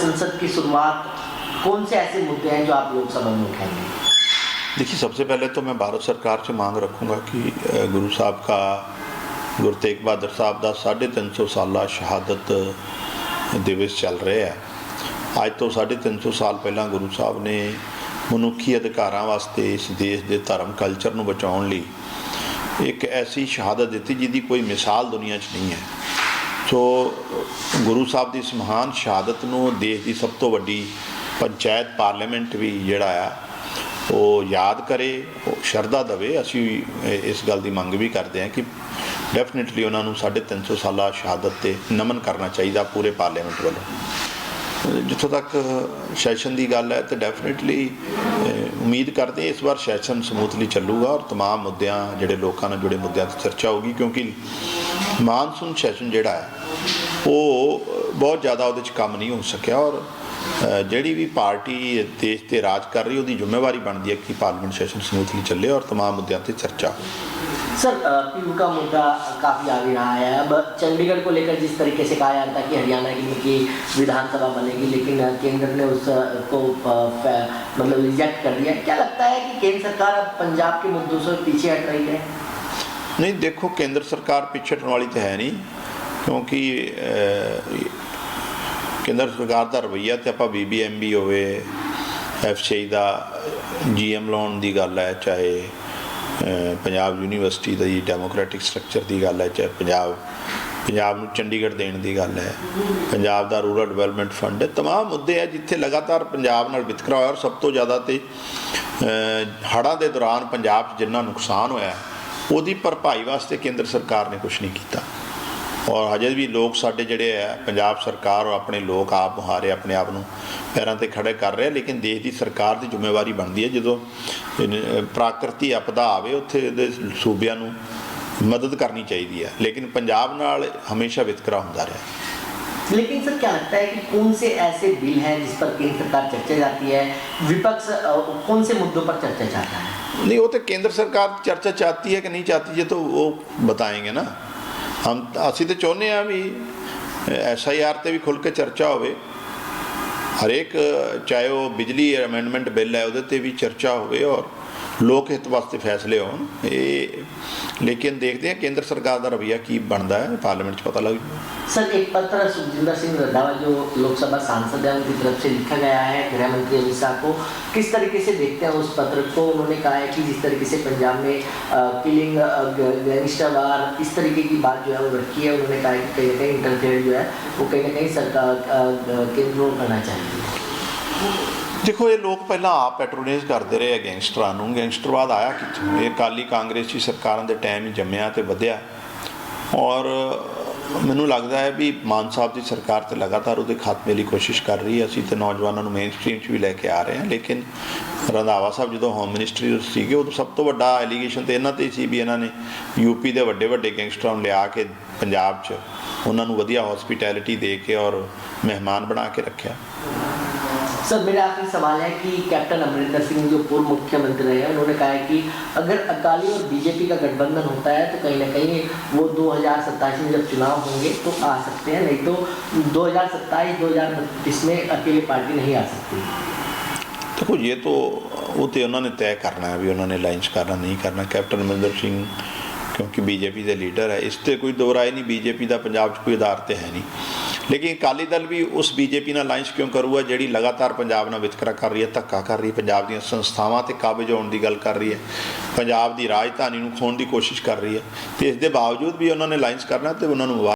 संसद की शुरुआत कौन से ऐसे मुद्दे हैं जो आप लोकसभा में उठाएंगे देखिए सबसे पहले तो मैं भारत सरकार से मांग रखूंगा कि अ, गुरु साहब का गुरु तेग बहादुर साहब ਦਾ 350 ਸਾਲਾ ਸ਼ਹਾਦਤ ਦਿਵਸ ਚੱਲ ਰਿਹਾ ਹੈ ਅੱਜ ਤੋਂ 350 ਸਾਲ ਪਹਿਲਾਂ ਗੁਰੂ ਸਾਹਿਬ ਨੇ ਮਨੁੱਖੀ ਅਧਿਕਾਰਾਂ ਵਾਸਤੇ ਇਸ ਦੇਸ਼ ਦੇ ਧਰਮ ਕਲਚਰ ਨੂੰ ਬਚਾਉਣ ਲਈ ਇੱਕ ਐਸੀ ਸ਼ਹਾਦਤ ਦਿੱਤੀ ਜਿਹਦੀ ਕੋਈ ਮਿਸਾਲ ਦੁਨੀਆ 'ਚ ਨਹੀਂ ਹੈ ਸੋ ਗੁਰੂ ਸਾਹਿਬ ਦੀ ਇਸ ਮਹਾਨ ਸ਼ਹਾਦਤ ਨੂੰ ਦੇਸ਼ ਦੀ ਸਭ ਤੋਂ ਵੱਡੀ ਪੰਚਾਇਤ ਪਾਰਲੀਮੈਂਟ ਵੀ ਜਿਹੜਾ ਆ ਉਹ ਯਾਦ ਕਰੇ ਉਹ ਸ਼ਰਧਾ ਦੇਵੇ ਅਸੀਂ ਵੀ ਇਹ- ਇਸ ਗੱਲ ਦੀ ਮੰਗ ਵੀ ਕਰਦੇ ਹਾਂ ਕਿ ਡੈਫੀਨਿਟਲੀ ਉਹਨਾਂ ਨੂੰ 350 ਸਾਲਾ ਸ਼ਹਾਦਤ ਤੇ ਨਮਨ ਕਰਨਾ ਚਾਹੀਦਾ ਪੂਰੇ ਪਾਰਲੀਮੈਂਟ ਵੱਲੋਂ ਅਹ ਜਿੱਥੋਂ ਤੱਕ ਸੈਸ਼ਨ ਦੀ ਗੱਲ ਹੈ ਤਾਂ ਡੈਫੀਨਿਟਲੀ ਉਮੀਦ ਕਰਦੇ ਹਾਂ ਇਸ ਵਾਰ ਸੈਸ਼ਨ ਸਮੂਥਲੀ ਚੱਲੂਗਾ ਔਰ तमाम ਮੁੱਦਿਆਂ ਜਿਹੜੇ ਲੋਕਾਂ ਨਾਲ ਜੁੜੇ ਮੁੱਦਿਆਂ ਤੇ ਚਰਚਾ ਹੋਊਗੀ ਕਿਉਂਕਿ ਮਾਨਸੂਨ ਸੈਸ਼ਨ ਜਿਹੜਾ ਹੈ ਉਹ ਬਹੁਤ ਜ਼ਿਆਦਾ ਉਹਦੇ 'ਚ ਕੰਮ ਨਹੀਂ ਹੋ ਸਕਿਆ ਔਰ ਅਹ ਜਿਹੜੀ ਵੀ ਪਾਰਟੀ ਦੇਸ਼ ਤੇ ਰਾਜ ਕਰ ਰਹੀ ਉਹਦੀ ਜ਼ਿੰਮੇਵਾਰੀ ਬਣਦੀ ਹੈ ਕਿ ਪਾਰਲੀਮੈਂਟ ਸੈਸ਼ਨ ਸਮੂਥਲੀ ਚੱਲੇ ਔਰ तमाम ਮੁੱਦਿਆਂ ਤੇ ਚਰਚਾ ਹੋਵੇ सर पीयू का मुद्दा काफ़ी आगे रहा है अब चंडीगढ़ को लेकर जिस तरीके से कहा जाता है कि हरियाणा की की विधानसभा बनेगी लेकिन केंद्र ने उस को अ, फ- मतलब रिजेक्ट कर दिया क्या लगता है कि केंद्र सरकार अब पंजाब के मुद्दों से पीछे हट रही है ਨਹੀਂ ਦੇਖੋ ਕੇਂਦਰ ਸਰਕਾਰ ਪਿੱਛੇ ਹਟਣ ਵਾਲੀ ਤਾਂ ਹੈ ਨਹੀਂ ਕਿਉਂਕਿ ਅਹ, ਕੇਂਦਰ ਸਰਕਾਰ ਦਾ ਰਵਈਆ ਤੇ ਆਪਾਂ ਬੀਬੀਐਮਬੀ ਹੋਵੇ ਐਫਸੀਆਈ ਦਾ ਜੀਐਮ ਲੋਨ ਦੀ ਗੱਲ ਹੈ ਚਾਹੇ ਅਹ, ਪੰਜਾਬ ਯੂਨੀਵਰਸਿਟੀ ਦਾ ਡੈਮੋਕ੍ਰੈਟਿਕ ਸਟਰਕਚਰ ਦੀ ਗੱਲ ਹੈ ਚਾਹੇ ਪੰਜਾਬ ਪੰਜਾਬ ਨੂੰ ਚੰਡੀਗੜ੍ਹ ਦੇਣ ਦੀ ਗੱਲ ਹੈ ਪੰਜਾਬ ਦਾ ਰੂਰਲ ਡਿਵੈਲਪਮੈਂਟ ਫੰਡ ਹੈ तमाम ਮੁੱਦੇ ਹੈ ਜਿੱਥੇ ਲਗਾਤਾਰ ਪੰਜਾਬ ਨਾਲ ਵਿਤਕਰਾ ਹੋਇਆ ਔਰ ਸਭ ਤੋਂ ਜ਼ਿਆਦਾ ਤੇ ਹੜ੍ਹਾਂ ਦੇ ਦੌਰਾਨ ਪੰਜਾਬ 'ਚ ਜਿੰਨਾ ਨੁਕਸਾਨ ਹੋਇਆ ਉਹਦੀ ਭਰਪਾਈ ਵਾਸਤੇ ਕੇਂਦਰ ਸਰਕਾਰ ਨੇ ਕੁਝ ਨਹੀਂ ਕੀਤਾ। ਔਰ ਹਜੇ ਵੀ ਲੋਕ ਸਾਡੇ ਜਿਹੜੇ ਆ, ਪੰਜਾਬ ਸਰਕਾਰ ਔਰ ਆਪਣੇ ਲੋਕ ਆਪ ਮੁਹਾਰੇ ਆਪਣੇ ਆਪ ਨੂੰ ਪੈਰਾਂ ਤੇ ਖੜੇ ਕਰ ਰਹੇ ਆ, ਲੇਕਿਨ ਦੇਸ਼ ਦੀ ਸਰਕਾਰ ਦੀ ਜ਼ਿੰਮੇਵਾਰੀ ਬਣਦੀ ਹੈ ਜਦੋਂ ਪ੍ਰਾਕਿਰਤੀ ਆਪਦਾ ਆਵੇ, ਉੱਥੇ ਦੇ ਸੂਬਿਆਂ ਨੂੰ ਮਦਦ ਕਰਨੀ ਚਾਹੀਦੀ ਹੈ। ਲੇਕਿਨ ਪੰਜਾਬ ਨਾਲ ਹਮੇਸ਼ਾ ਵਿਤਕਰਾ ਹੁੰਦਾ ਰਿਹਾ। लेकिन सर क्या लगता है कि कौन से ऐसे बिल हैं जिस पर केंद्र सरकार चर्चा जाती है विपक्ष अ, कौन से मुद्दों पर चर्चा चाहता है नहीं वो तो केंद्र सरकार चर्चा चाहती है कि नहीं चाहती है तो वो बताएंगे ना हम ਅਸੀਂ ਤੇ ਚਾਹੁੰਦੇ ਆ ਵੀ ਐਸ ਆਈ ਆਰ ਤੇ ਵੀ ਖੁੱਲ ਕੇ ਚਰਚਾ ਹੋਵੇ ਹਰੇਕ ਚਾਹੇ ਉਹ ਬਿਜਲੀ ਅਮੈਂਡਮੈਂਟ ਬਿੱਲ ਹੈ ਉਹਦੇ ਤੇ ਵੀ ਚਰਚਾ ਹੋਵੇ ਔਰ ਲੋਕ ਹਿੱਤ ਵਾਸਤੇ ਫੈਸਲੇ ਹੋਣ ਇਹ ਲੇਕਿਨ ਦੇਖਦੇ ਹਾਂ ਕੇਂਦਰ ਸਰਕਾਰ ਦਾ ਰਵਈਆ ਕੀ ਬਣਦਾ ਹੈ ਪਾਰਲੀਮੈਂਟ 'ਚ ਪਤਾ ਲੱਗ ਜੂ सर एक पत्र सुखजिंदर सिंह रंधावा जो लोकसभा सांसद है उनकी तरफ से लिखा गया है गृह मंत्री अमित शाह को किस तरीके से देखते हैं उस पत्र को उन्होंने कहा है कि जिस तरीके से पंजाब में किलिंग गैंगस्टर वार इस तरीके की बात जो है वो रखी है उन्होंने कहा है कि कहीं ना कहीं इंटरफेयर जो है वो कहीं ना कहीं सरकार अ, अ, केंद्र को करना चाहिए ਦੇਖੋ, ਇਹ ਲੋਕ ਪਹਿਲਾਂ ਆਪ ਪੈਟਰੋਨਾਈਜ਼ ਕਰਦੇ ਰਹੇ ਆ ਗੈਂਗਸਟਰਾਂ ਨੂੰ। ਗੈਂਗਸਟਰਵਾਦ ਆਇਆ ਕਿੱਥੋਂ? ਇਹ ਕਾਲੀ ਕਾਂਗਰਸੀ ਸਰਕਾਰਾਂ ਦੇ ਟਾਈਮ ਹੀ ਜੰਮਿਆ ਤੇ ਵਧਿਆ। ਔਰ ਮੈਨੂੰ ਲੱਗਦਾ ਹੈ ਵੀ ਮਾਨ ਸਾਹਿਬ ਦੀ ਸਰਕਾਰ ਤੇ ਲਗਾਤਾਰ ਉਹਦੇ ਖਾਤਮੇ ਲਈ ਕੋਸ਼ਿਸ਼ ਕਰ ਰਹੀ ਹੈ। ਅਸੀਂ ਤੇ ਨੌਜਵਾਨਾਂ ਨੂੰ ਮੇਨ ਸਟ੍ਰੀਮ 'ਚ ਵੀ ਲੈ ਕੇ ਆ ਰਹੇ ਹਾਂ। ਲੇਕਿਨ ਰੰਧਾਵਾ ਸਾਹਿਬ ਜਦੋਂ ਹੋਮ ਮਿਨਿਸਟਰੀ ਸੀਗੇ, ਉਦੋਂ ਸਭ ਤੋਂ ਵੱਡਾ ਐਲੀਗੇਸ਼ਨ ਤੇ ਇਹਨਾਂ ਤੇ ਸੀ ਵੀ ਇਹਨਾਂ ਨੇ ਯੂਪੀ ਦੇ ਵੱਡੇ ਵੱਡੇ ਗੈਂਗਸਟਰਾਂ ਨੂੰ ਲਿਆ ਕੇ ਪੰਜਾਬ 'ਚ ਉਹਨਾਂ ਨੂੰ ਵਧੀਆ ਹਸਪਿਟੈਲਿਟੀ ਦੇ ਕੇ ਔਰ ਮਹਿਮਾਨ ਬਣਾ ਕੇ ਰੱਖਿਆ। सर मेरा आखिरी सवाल है कि कैप्टन अमरिंदर सिंह जो पूर्व मुख्यमंत्री रहे हैं, उन्होंने कहा है कि अगर अकाली और बीजेपी का गठबंधन होता है तो कहीं ना कहीं वो दो हज़ार सत्ताईस में जब चुनाव होंगे तो आ सकते हैं, नहीं तो दो हज़ार में अकेले पार्टी नहीं आ सकती। देखो, ये तो वो तो उन्होंने तय करना है, अभी उन्होंने लंच करना नहीं करना। कैप्टन अमरिंदर सिंह, क्योंकि बीजेपी के लीडर है, इससे कोई दोहराए नहीं, बीजेपी का ਦਾ कोई 'ਚ ਕੋਈ ਆਧਾਰ ਤੇ ਲੇਕਿਨ ਅਕਾਲੀ ਦਲ ਵੀ ਉਸ ਬੀਜੇਪੀ ਨਾਲ ਲਾਈਨਸ ਕਿਉਂ ਕਰੂਗਾ, ਜਿਹੜੀ ਲਗਾਤਾਰ ਪੰਜਾਬ ਨਾਲ ਵਿਤਕਰਾ ਕਰ ਰਹੀ ਹੈ, ਧੱਕਾ ਕਰ ਰਹੀ ਹੈ, ਪੰਜਾਬ ਦੀਆਂ ਸੰਸਥਾਵਾਂ ਤੇ ਕਾਬਜ ਹੋਣ ਦੀ ਗੱਲ ਕਰ ਰਹੀ ਹੈ, ਪੰਜਾਬ ਦੀ ਰਾਜਧਾਨੀ ਨੂੰ ਖੋਣ ਦੀ ਕੋਸ਼ਿਸ਼ ਕਰ ਰਹੀ ਹੈ ਤੇ ਇਸ ਦੇ ਬਾਵਜੂਦ ਵੀ ਉਹਨਾਂ ਨੇ ਲਾਈਨਸ ਕਰਨਾ ਤੇ ਉਹਨਾਂ ਨੂੰ